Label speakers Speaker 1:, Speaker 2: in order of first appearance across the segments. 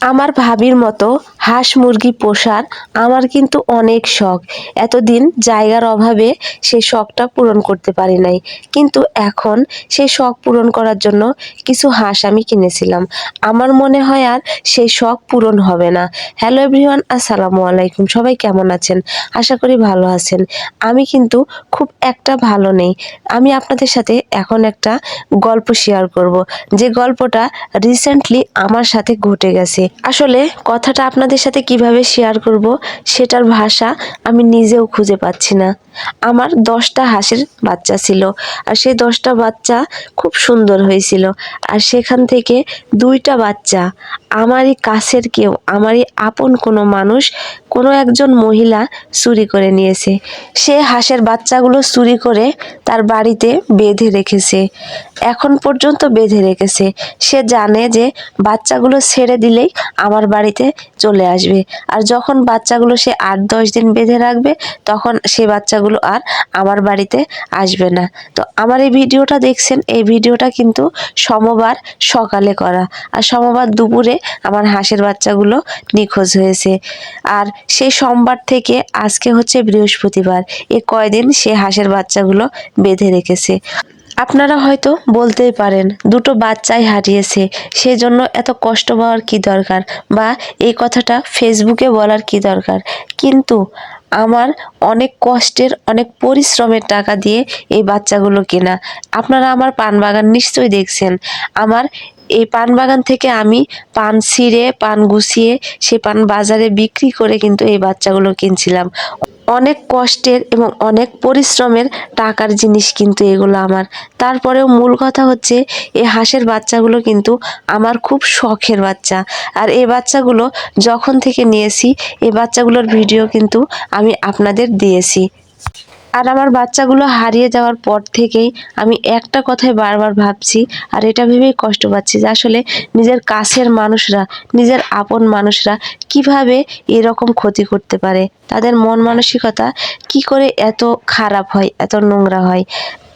Speaker 1: আমার ভাবির মতো হাঁস মুরগি পোষার আমার কিন্তু অনেক শখ। এতদিন জায়গার অভাবে সে শখটা পূরণ করতে পারি নাই। কিন্তু এখন সেই শখ পূরণ করার জন্য কিছু হাঁস আমি কিনেছিলাম। আমার মনে হয় আর সেই শখ পূরণ হবে না। হ্যালো এভরিওয়ান, আসসালামু আলাইকুম। সবাই কেমন আছেন? আশা করি ভালো আছেন। আমি কিন্তু খুব একটা ভালো নেই। আমি আপনাদের সাথে এখন একটা গল্প শেয়ার করব। যে গল্পটা রিসেন্টলি আমার সাথে ঘটে গেছে। আসলে কথাটা আপনাদের সাথে কীভাবে শেয়ার করব সেটার ভাষা আমি নিজেও খুঁজে পাচ্ছি না। আমার দশটা হাঁসের বাচ্চা ছিল আর সেই দশটা বাচ্চা খুব সুন্দর হয়েছিল আর সেখান থেকে দুইটা বাচ্চা, আমারই কাছের কেউ, আমারই আপন কোনো মানুষ কোনো একজন মহিলা চুরি করে নিয়েছে। সে হাঁসের বাচ্চাগুলো চুরি করে তার বাড়িতে বেঁধে রেখেছে। এখন পর্যন্ত বেঁধে রেখেছে। সে জানে যে বাচ্চাগুলো ছেড়ে দিলেই আমার বাড়িতে চলে আসবে। আর যখন বাচ্চাগুলো সে আট, দশ দিন বেঁধে রাখবে, তখন সে বাচ্চাগুলো আর আমার বাড়িতে আসবে না। তো আমার এই ভিডিওটা দেখছেন, এই ভিডিওটা কিন্তু সমবার সকালে করা। আর সমবার দুপুরে আমার হাঁসের বাচ্চাগুলো নিখোঁজ হয়েছে। আর সেই সোমবার থেকে আজকে হচ্ছে বৃহস্পতিবার। এ কয়দিন সে হাঁসের বাচ্চাগুলো বেঁধে রেখেছে। আপনারা হয়তো বলতেই পারেন, দুটো বাচ্চাই হারিয়েছে। সেজন্য এত কষ্ট পাওয়ার কি দরকার? বা এই কথাটা ফেসবুকে বলার কি দরকার? কিন্তু আমার অনেক কষ্টের, অনেক পরিশ্রমের টাকা দিয়ে এই বাচ্চাগুলো কেনা। আপনারা আমার পান বাগান নিশ্চয়ই দেখছেন। আমার এই পান বাগান থেকে আমি পান ছিঁড়ে, পান গুছিয়ে সে পান বাজারে বিক্রি করে কিন্তু এই বাচ্চাগুলো কিনছিলাম। অনেক কষ্টের এবং অনেক পরিশ্রমের টাকার জিনিস কিন্তু এগুলো আমার। তারপরেও মূল কথা হচ্ছে, এই হাঁসের বাচ্চাগুলো কিন্তু আমার খুব শখের বাচ্চা। আর এই বাচ্চাগুলো যখন থেকে নিয়েছি, এই বাচ্চাগুলোর ভিডিও কিন্তু আমি আপনাদের দিয়েছি। আর আমার বাচ্চাগুলো হারিয়ে যাওয়ার পর থেকেই আমি একটা কথাই বারবার ভাবছি, আর এটা ভেবেই কষ্ট পাচ্ছি যে আসলে নিজের কাছের মানুষরা, নিজের আপন মানুষরা কীভাবে এরকম ক্ষতি করতে পারে? তাদের মন মানসিকতা কি করে এত খারাপ হয়, এত নোংরা হয়?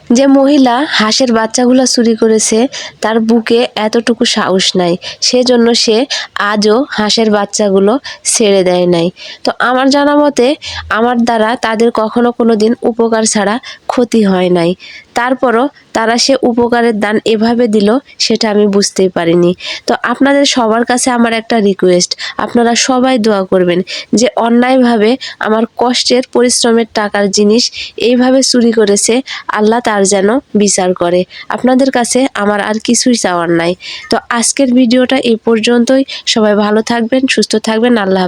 Speaker 1: যে মহিলা হাঁসের বাচ্চাগুলো চুরি করেছে, তার বুকে এতটুকু সাহস নাই। সেজন্য সে আজও হাঁসের বাচ্চাগুলো ছেড়ে দেয় নাই। তো আমার জানা মতে, আমার দ্বারা তাদের কখনো কোনো দিন উপকার ছাড়া ক্ষতি হয় নাই। তারপরও তারা সে উপকারের দান এভাবে দিল, সেটা আমি বুঝতেই পারিনি। তো আপনাদের সবার কাছে আমার একটা রিকোয়েস্ট আপনারা সবাই দোয়া করবেন যে অন্যায়ভাবে আমার কষ্টের, পরিশ্রমের টাকার জিনিস এইভাবে চুরি করেছে, আল্লাহ তার যেন বিচার করে। আপনাদের কাছে আমার আর কিছুই চাওয়ার নাই। তো আজকের ভিডিওটা এই পর্যন্তই। সবাই ভালো থাকবেন, সুস্থ থাকবেন। আল্লাহ।